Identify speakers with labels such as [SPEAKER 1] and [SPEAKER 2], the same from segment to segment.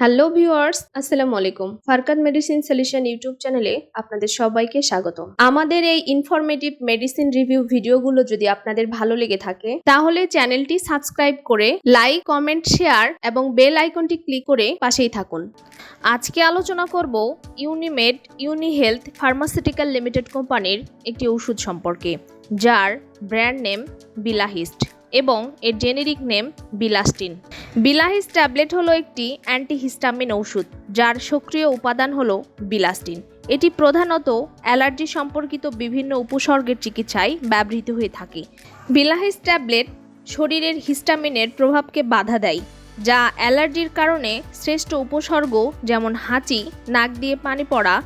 [SPEAKER 1] Hello viewers আসসালামু আলাইকুম ফারকাত medicine solution YouTube চ্যানেলে আপনাদের সবাইকে স্বাগত আমাদের এই ইনফরমেটিভ মেডিসিন রিভিউ ভিডিওগুলো যদি আপনাদের ভালো লেগে থাকে, তাহলে চ্যানেলটি সাবস্ক্রাইব করে লাইক কমেন্ট শেয়ার এবং বেল আইকনটি ক্লিক করে পাশেই থাকুন। আজকে আলোচনা করব Unimed Uni health pharmaceutical limited কোম্পানির একটি ওষুধ সম্পর্কে, যার ব্র্যান্ড নেম বিলাহিস্ট এবং এর generic name bilastine. Bilahist tablet হলো একটি অ্যান্টিহিস্টামিন ঔষধ, যার সক্রিয় উপাদান হলো বিলাস্টিন এটি প্রধানত অ্যালার্জি সম্পর্কিত বিভিন্ন উপসর্গের চিকিৎসায় ব্যবহৃত হয়ে থাকে। বিলাহিস ট্যাবলেট শরীরের হিস্টামিনের প্রভাবকে বাধা দেয়, যা অ্যালার্জির কারণে শ্রেষ্ঠ উপসর্গ যেমন হাঁচি, নাক দিয়ে পানি পড়া,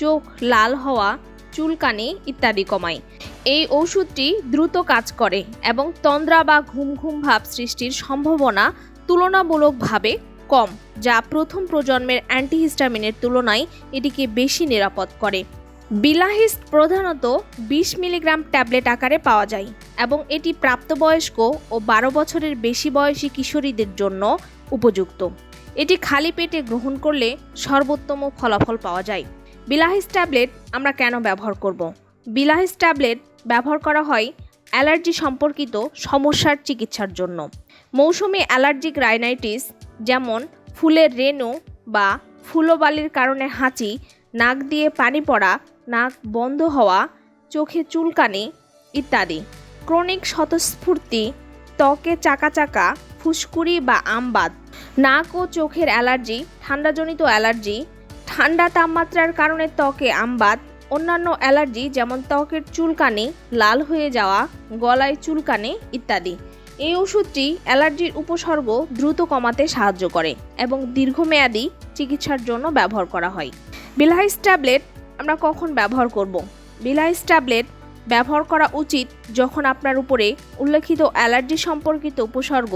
[SPEAKER 1] চোখ লাল হওয়া, চুলকানি ইত্যাদি কমায়। এই ওষুধটি দ্রুত কাজ করে এবং তন্দ্রা বা ঘুম ঘুম ভাব সৃষ্টির সম্ভাবনা তুলনামূলকভাবে কম, যা প্রথম প্রজন্মের অ্যান্টিহিস্টামিনের তুলনায় এটিকে বেশি নিরাপদ করে। বিলাহিস প্রধানত বিশ মিলিগ্রাম ট্যাবলেট আকারে পাওয়া যায় এবং এটি প্রাপ্তবয়স্ক ও বারো বছরের বেশি বয়সী কিশোরীদের জন্য উপযুক্ত। এটি খালি পেটে গ্রহণ করলে সর্বোত্তম ফলাফল পাওয়া যায়। বিলাহিস ট্যাবলেট আমরা কেন ব্যবহার করব? বিলাহিস ট্যাবলেট ব্যবহার করা হয় অ্যালার্জি সম্পর্কিত সমস্যার চিকিৎসার জন্য। মৌসুমি অ্যালার্জিক রাইনাইটিস যেমন ফুলের রেণু বা ফুলোবালির কারণে হাঁচি, নাক দিয়ে পানি পড়া, নাক বন্ধ হওয়া, চোখে চুলকানি ইত্যাদি। ক্রনিক স্বতঃস্ফূর্তি, ত্বকে চাকা চাকা ফুসকুড়ি বা আমবাদ। নাক ও চোখের অ্যালার্জি, ঠান্ডাজনিত অ্যালার্জি, ঠান্ডা তাপমাত্রার কারণে ত্বকে আমবাদ অন্যান্য অ্যালার্জি যেমন ত্বকের চুলকানি, লাল হয়ে যাওয়া, গলায় চুলকানি ইত্যাদি। এই ওষুধটি অ্যালার্জির উপসর্গ দ্রুত কমাতে সাহায্য করে এবং দীর্ঘমেয়াদী চিকিৎসার জন্য ব্যবহার করা হয়। বিলাইস ট্যাবলেট আমরা কখন ব্যবহার করব? বিলাইস ট্যাবলেট ব্যবহার করা উচিত যখন আপনার উপরে উল্লেখিত অ্যালার্জি সম্পর্কিত উপসর্গ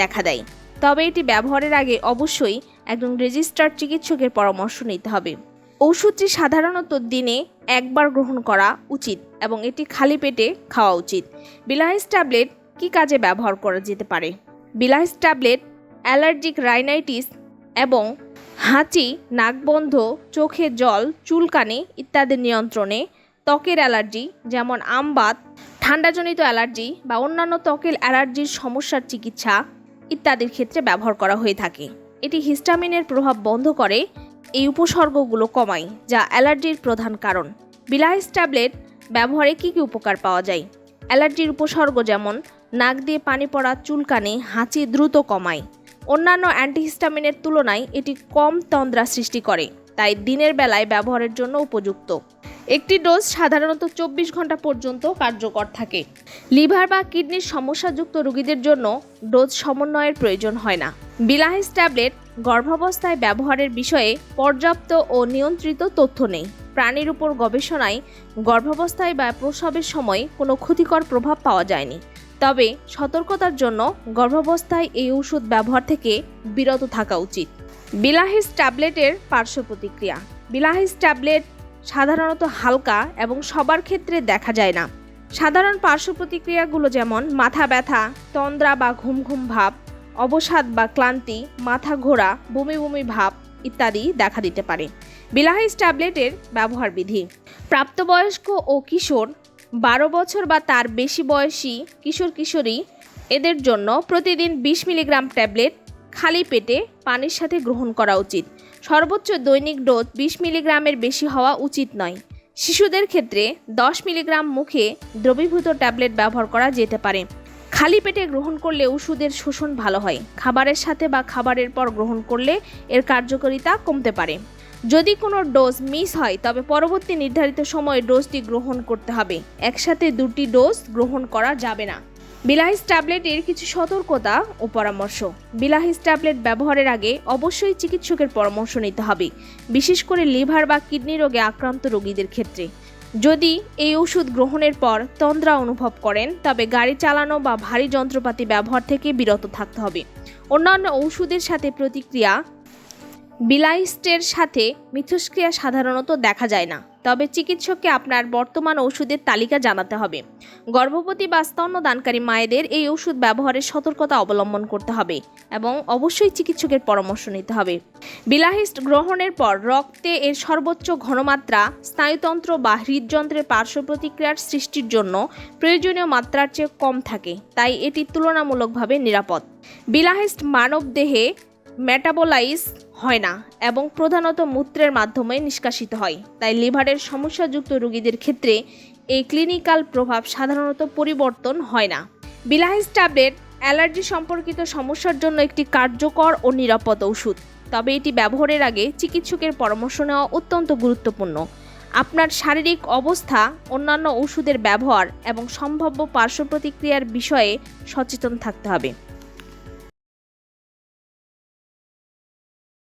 [SPEAKER 1] দেখা দেয়। তবে এটি ব্যবহারের আগে অবশ্যই একজন রেজিস্টার্ড চিকিৎসকের পরামর্শ নিতে হবে। ওষুধটি সাধারণত দিনে একবার গ্রহণ করা উচিত এবং এটি খালি পেটে খাওয়া উচিত। বিলাইস ট্যাবলেট কী কাজে ব্যবহার করা যেতে পারে? বিলাইস ট্যাবলেট, অ্যালার্জিক রাইনাইটিস এবং হাঁচি নাকবন্ধ চোখে জল, চুলকানি ইত্যাদি নিয়ন্ত্রণে ত্বকের অ্যালার্জি যেমন আমবাত ঠান্ডাজনিত অ্যালার্জি বা অন্যান্য ত্বকের অ্যালার্জির সমস্যার চিকিৎসা ইত্যাদির ক্ষেত্রে ব্যবহার করা হয়ে থাকে। এটি হিস্টামিনের প্রভাব বন্ধ করে এই উপসর্গগুলো কমায়, যা অ্যালার্জির প্রধান কারণ। বিলাইস ট্যাবলেট ব্যবহারে কী কী উপকার পাওয়া যায়? অ্যালার্জির উপসর্গ যেমন, নাক দিয়ে পানি পড়া চুলকানি হাঁচি দ্রুত কমায়। অন্যান্য অ্যান্টিহিস্টামিনের তুলনায় এটি কম তন্দ্রা সৃষ্টি করে, তাই দিনের বেলায় ব্যবহারের জন্য উপযুক্ত। একটি ডোজ সাধারণত চব্বিশ ঘণ্টা পর্যন্ত কার্যকর থাকে। লিভার বা কিডনির সমস্যাযুক্ত রোগীদের জন্য ডোজ সমন্বয়ের প্রয়োজন হয় না। বিলাহিস ট্যাবলেট গর্ভাবস্থায় ব্যবহারের বিষয়ে পর্যাপ্ত ও নিয়ন্ত্রিত তথ্য নেই। প্রাণীর উপর গবেষণায় গর্ভাবস্থায় বা প্রসবের সময় কোনো ক্ষতিকর প্রভাব পাওয়া যায়নি। তবে সতর্কতার জন্য গর্ভাবস্থায় এই ওষুধ ব্যবহার থেকে বিরত থাকা উচিত। বিলাহিস ট্যাবলেটের পার্শ্ব প্রতিক্রিয়া। বিলাহিস ট্যাবলেট সাধারণত হালকা এবং সবার ক্ষেত্রে দেখা যায় না। সাধারণ পার্শ্ব প্রতিক্রিয়াগুলো যেমন মাথা ব্যথা, তন্দ্রা বা ঘুম ঘুম ভাব, অবসাদ বা ক্লান্তি, মাথা ঘোরা, বমি বমি ভাব ইত্যাদি দেখা দিতে পারে। বিলাহিস ট্যাবলেটের ব্যবহার বিধি। প্রাপ্তবয়স্ক ও কিশোর বারো বছর বা তার বেশি বয়সী কিশোর কিশোরী এদের জন্য প্রতিদিন বিশ মিলিগ্রাম ট্যাবলেট খালি পেটে পানির সাথে গ্রহণ করা উচিত। সর্বোচ্চ দৈনিক ডোজ বিশ মিলিগ্রামের বেশি হওয়া উচিত নয়। শিশুদের ক্ষেত্রে দশ মিলিগ্রাম মুখে দ্রবীভূত ট্যাবলেট ব্যবহার করা যেতে পারে। খালি পেটে গ্রহণ করলে ওষুধের শোষণ ভালো হয়। খাবারের সাথে বা খাবারের পর গ্রহণ করলে এর কার্যকারিতা কমতে পারে। যদি কোনো ডোজ মিস হয়, তবে পরবর্তী নির্ধারিত সময়ে ডোজটি গ্রহণ করতে হবে। একসাথে দুটি ডোজ গ্রহণ করা যাবে না। বিলাহিস ট্যাবলেটের কিছু সতর্কতা ও পরামর্শ। বিলাহিস ট্যাবলেট ব্যবহারের আগে অবশ্যই চিকিৎসকের পরামর্শ নিতে হবে, বিশেষ করে লিভার বা কিডনি রোগে আক্রান্ত রোগীদের ক্ষেত্রে। যদি এই ওষুধ গ্রহণের পর তন্দ্রা অনুভব করেন, তবে গাড়ি চালানো বা ভারী যন্ত্রপাতি ব্যবহার থেকে বিরত থাকতে হবে। অন্যান্য ওষুধের সাথে প্রতিক্রিয়া, বিলাইস্টের সাথে মিথস্ক্রিয়া সাধারণত দেখা যায় না। তবে চিকিৎসককে আপনার বর্তমান ওষুধের তালিকা জানাতে হবে। গর্ভবতী বা স্তন্যদানকারী মায়েদের এই ওষুধ ব্যবহারের সতর্কতা অবলম্বন করতে হবে এবং অবশ্যই চিকিৎসকের পরামর্শ নিতে হবে। বিলাহিস্ট গ্রহণের পর রক্তে এর সর্বোচ্চ ঘনমাত্রা, স্নায়ুতন্ত্র বা হৃদযন্ত্রের পার্শ্ব প্রতিক্রিয়ার সৃষ্টির জন্য প্রয়োজনীয় মাত্রার চেয়ে কম থাকে, তাই এটি তুলনামূলকভাবে নিরাপদ। বিলাহিস্ট মানব দেহে মেটাবোলাইজ হয় না এবং প্রধানত মূত্রের মাধ্যমে নিষ্কাশিত হয়। তাই লিভারের সমস্যাযুক্ত রোগীদের ক্ষেত্রে এই ক্লিনিক্যাল প্রভাব সাধারণত পরিবর্তন হয় না। বিলাহিস ট্যাবলেট অ্যালার্জি সম্পর্কিত সমস্যার জন্য একটি কার্যকর ও নিরাপদ ওষুধ। তবে এটি ব্যবহারের আগে চিকিৎসকের পরামর্শ নেওয়া অত্যন্ত গুরুত্বপূর্ণ। আপনার শারীরিক অবস্থা, অন্যান্য ওষুধের ব্যবহার এবং সম্ভাব্য পার্শ্ব প্রতিক্রিয়ার বিষয়ে সচেতন থাকতে হবে।